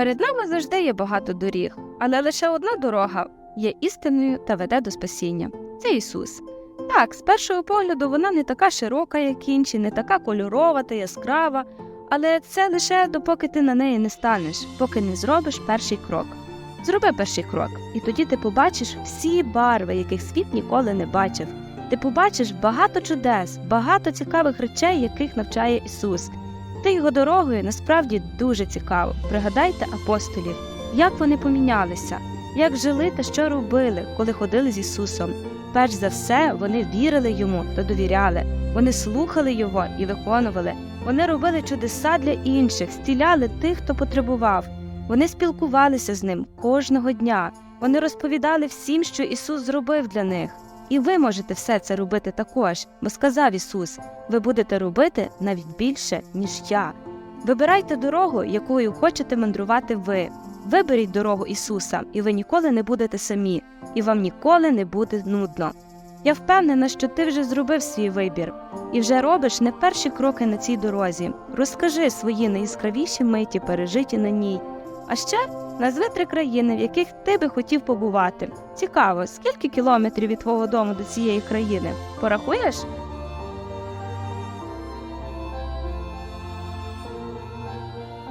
Перед нами завжди є багато доріг, але лише одна дорога є істинною та веде до спасіння. Це Ісус. Так, з першого погляду вона не така широка, як інші, не така кольорова та яскрава, але це лише допоки ти на неї не станеш, поки не зробиш перший крок. Зроби перший крок, і тоді ти побачиш всі барви, яких світ ніколи не бачив. Ти побачиш багато чудес, багато цікавих речей, яких навчає Ісус. Та його дорогою насправді дуже цікаво. Пригадайте апостолів, як вони помінялися, як жили та що робили, коли ходили з Ісусом. Перш за все, вони вірили йому та довіряли. Вони слухали його і виконували. Вони робили чудеса для інших, стіляли тих, хто потребував. Вони спілкувалися з ним кожного дня. Вони розповідали всім, що Ісус зробив для них. І ви можете все це робити також, бо сказав Ісус: ви будете робити навіть більше, ніж я. Вибирайте дорогу, якою хочете мандрувати ви. Виберіть дорогу Ісуса, і ви ніколи не будете самі, і вам ніколи не буде нудно. Я впевнена, що ти вже зробив свій вибір і вже робиш не перші кроки на цій дорозі. Розкажи свої найяскравіші миті, пережиті на ній. А ще назви три країни, в яких ти би хотів побувати. Цікаво, скільки кілометрів від твого дому до цієї країни? Порахуєш?